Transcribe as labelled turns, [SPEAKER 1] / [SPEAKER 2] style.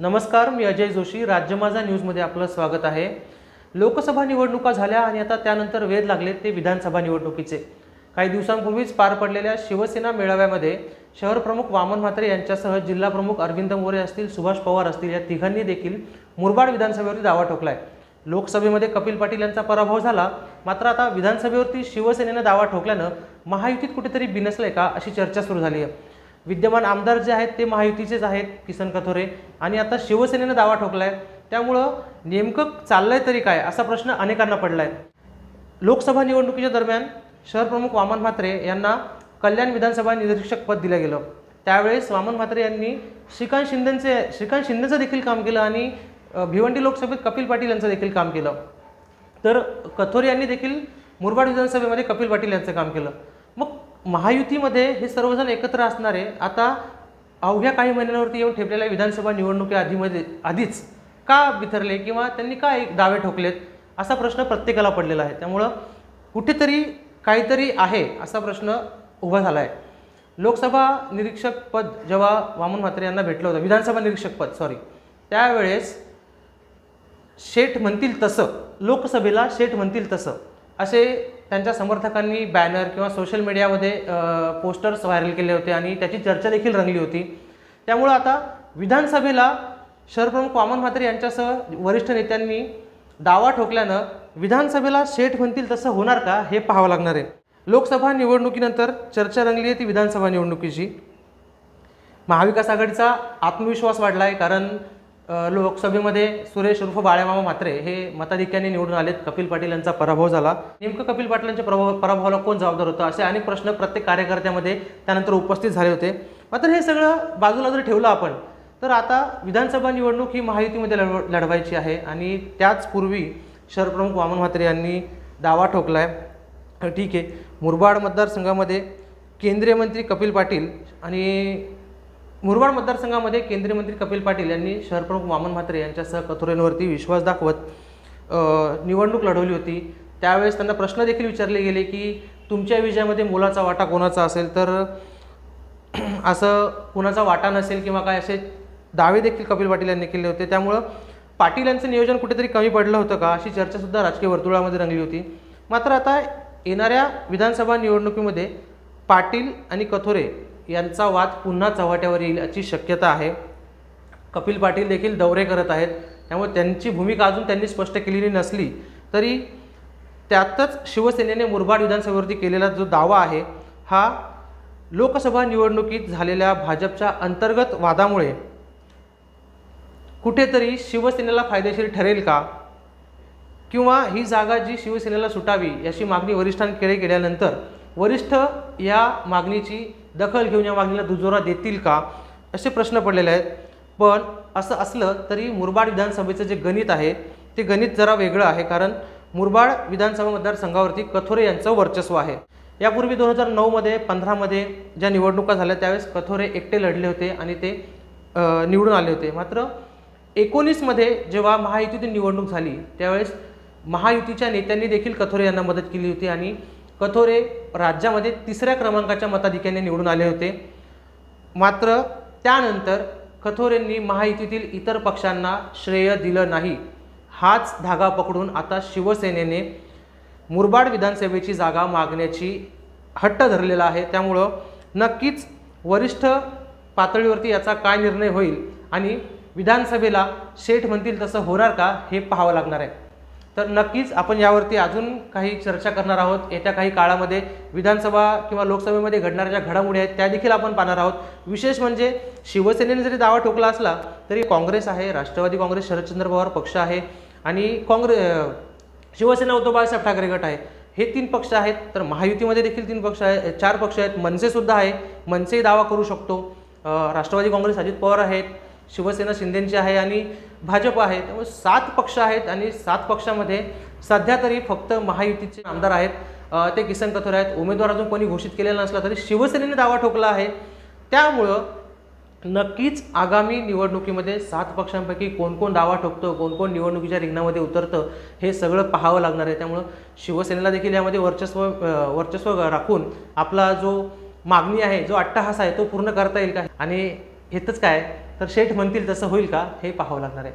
[SPEAKER 1] नमस्कार मी अजय जोशी. राज्य माझा न्यूजमध्ये आपलं स्वागत आहे. लोकसभा निवडणुका झाल्या आणि आता त्यानंतर वेध लागले ते विधानसभा निवडणुकीचे. काही दिवसांपूर्वीच पार पडलेल्या शिवसेना मेळाव्यामध्ये शहर प्रमुख वामन म्हात्रे यांच्यासह जिल्हा प्रमुख अरविंद मोरे असतील सुभाष पवार असतील या तिघांनी देखील मुरबाड विधानसभेवरती दावा ठोकलाय. लोकसभेमध्ये कपिल पाटील यांचा पराभव झाला मात्र आता विधानसभेवरती शिवसेनेनं दावा ठोकल्यानं महायुतीत कुठेतरी बिनसलंय का अशी चर्चा सुरू झाली आहे. विद्यमान आमदार जे आहेत ते महायुतीचेच आहेत किसन कथोरे. आणि आता शिवसेनेनं दावा ठोकला आहे त्यामुळं नेमकं चाललंय तरी काय असा प्रश्न अनेकांना पडलाय. लोकसभा निवडणुकीच्या दरम्यान शहरप्रमुख वामन म्हात्रे यांना कल्याण विधानसभा निरीक्षक पद दिलं गेलं. त्यावेळेस वामन म्हात्रे यांनी श्रीकांत शिंदेचे श्रीकांत शिंदेचं देखील काम केलं आणि भिवंडी लोकसभेत कपिल पाटील यांचं देखील काम केलं. तर कथोरे यांनी देखील मुरबाड विधानसभेमध्ये कपिल पाटील यांचं काम केलं. मग महायुतीमध्ये हे सर्वजण एकत्र असणारे आता अवघ्या काही महिन्यांवरती येऊन ठेपलेल्या विधानसभा निवडणुकी आधीमध्ये आधीच का बिथरले किंवा त्यांनी का एक दावे ठोकलेत असा प्रश्न प्रत्येकाला पडलेला आहे. त्यामुळं कुठेतरी काहीतरी आहे असा प्रश्न उभा झाला आहे लोकसभा निरीक्षक पद जेव्हा वामन म्हात्रे यांना भेटलं होतं विधानसभा निरीक्षक पद सॉरी त्यावेळेस शेठ म्हणतील तसं लोकसभेला शेठ म्हणतील तसं असे त्यांच्या समर्थकांनी बॅनर किंवा सोशल मीडियामध्ये पोस्टर्स व्हायरल केले होते आणि त्याची चर्चा देखील रंगली होती. त्यामुळं आता विधानसभेला शहरप्रमुख वामन म्हात्रे यांच्यासह वरिष्ठ नेत्यांनी दावा ठोकल्यानं विधानसभेला शेठ म्हणतील तसं होणार का हे पाहावं लागणार आहे. लोकसभा निवडणुकीनंतर चर्चा रंगली आहे ती विधानसभा निवडणुकीची. महाविकास आघाडीचा आत्मविश्वास वाढला आहे कारण लोकसभेमध्ये सुरेश उर्फ बाळ्यामामा म्हात्रे हे मताधिक्याने निवडून आलेत. कपिल पाटील यांचा पराभव झाला. नेमकं कपिल पाटील प्रभाव पराभवाला कोण जबाबदार होतं? असे अनेक प्रश्न प्रत्येक कार्यकर्त्यामध्ये त्यानंतर उपस्थित झाले होते. मात्र हे सगळं बाजूला जर ठेवलं आपण तर आता विधानसभा निवडणूक ही महायुतीमध्ये लढव लढवायची आहे. आणि त्याचपूर्वी शहरप्रमुख वामन म्हात्रे यांनी दावा ठोकला आहे ठीक आहे. मुरबाड मतदारसंघामध्ये केंद्रीय मंत्री कपिल पाटील आणि मुरबाड मतदारसंघामध्ये केंद्रीय मंत्री कपिल पाटील यांनी शहरप्रमुख वामन म्हात्रे यांच्यासह कथोरेंवरती विश्वास दाखवत निवडणूक लढवली होती. त्यावेळेस त्यांना प्रश्न देखील विचारले गेले की तुमच्या विजयामध्ये मुलाचा वाटा कोणाचा असेल? तर असं कुणाचा वाटा नसेल किंवा काय असे दावे देखील कपिल पाटील यांनी केले होते. त्यामुळं पाटील यांचं नियोजन कुठेतरी कमी पडलं होतं का? अशी चर्चासुद्धा राजकीय वर्तुळामध्ये रंगली होती. मात्र आता येणाऱ्या विधानसभा निवडणुकीमध्ये पाटील आणि कथोरे यांचा वाद पुन्हा चव्हाट्यावर येईल याची शक्यता आहे. कपिल पाटील देखील दौरे करत आहेत. त्यामुळे त्यांची भूमिका अजून त्यांनी स्पष्ट केलेली नसली तरी त्यातच शिवसेनेने मुरबाड विधानसभेवरती केलेला जो दावा आहे हा लोकसभा निवडणुकीत झालेल्या भाजपच्या अंतर्गत वादामुळे कुठेतरी शिवसेनेला फायदेशीर ठरेल का? किंवा ही जागा जी शिवसेनेला सुटावी याची मागणी वरिष्ठांकडे केल्यानंतर वरिष्ठ या मागणीची दखल घेऊन या मागणीला दुजोरा देतील का? असे प्रश्न पडलेले आहेत. पण असं असलं तरी मुरबाड विधानसभेचं जे गणित आहे ते गणित जरा वेगळं आहे कारण मुरबाड विधानसभा मतदारसंघावरती कथोरे यांचं वर्चस्व आहे. यापूर्वी दोन हजार नऊमध्ये पंधरामध्ये ज्या निवडणुका झाल्या त्यावेळेस कथोरे एकटे लढले होते आणि ते निवडून आले होते. मात्र एकोणीसमध्ये जेव्हा महायुतीतून निवडणूक झाली त्यावेळेस महायुतीच्या नेत्यांनी देखील कथोरे यांना मदत केली होती आणि कथोरे राज्यामध्ये तिसऱ्या क्रमांकाच्या मताधिक्याने निवडून आले होते. मात्र त्यानंतर कथोरेंनी महायुतीतील इतर पक्षांना श्रेय दिलं नाही. हाच धागा पकडून आता शिवसेनेने मुरबाड विधानसभेची जागा मागण्याची हट्ट धरलेला आहे. त्यामुळं नक्कीच वरिष्ठ पातळीवरती याचा काय निर्णय होईल आणि विधानसभेला शेठ म्हणतील तसं होणार का हे पाहावं लागणार आहे. तर नक्कीच आपण यावरती अजून काही चर्चा करणार आहोत. येत्या काही काळामध्ये विधानसभा किंवा लोकसभेमध्ये घडणाऱ्या ज्या घडामोडी आहेत त्या देखील आपण पाहणार आहोत. विशेष म्हणजे शिवसेनेने जरी दावा ठोकला असला तरी काँग्रेस आहे राष्ट्रवादी काँग्रेस शरदचंद्र पवार पक्ष आहे आणि काँग्रेस शिवसेना उद्धव बाळासाहेब ठाकरे गट आहे. हे तीन पक्ष आहेत. तर महायुतीमध्ये देखील तीन पक्ष आहेत चार पक्ष आहेत. मनसेसुद्धा आहे. मनसेही दावा करू शकतो. राष्ट्रवादी काँग्रेस अजित पवार आहेत. शिवसेना शिंदेंची आहे आणि भाजप आहे. त्यामुळे सात पक्ष आहेत आणि सात पक्षामध्ये सध्या तरी फक्त महायुतीचे आमदार आहेत. ते किसन कथोर आहेत. उमेदवार अजून कोणी घोषित केलेला नसला तरी शिवसेनेने दावा ठोकला आहे. त्यामुळं नक्कीच आगामी निवडणुकीमध्ये सात पक्षांपैकी कोण कोण दावा ठोकतं कोण कोण निवडणुकीच्या रिंगणामध्ये उतरतं हे सगळं पाहावं लागणार आहे. त्यामुळं शिवसेनेला देखील यामध्ये वर्चस्व वर्चस्व राखून आपला जो मागणी आहे जो अट्टहास आहे तो पूर्ण करता येईल का? आणि येतच काय? तर शेठ म्हणतील तसं होईल का? हे पाहावं लागणार आहे.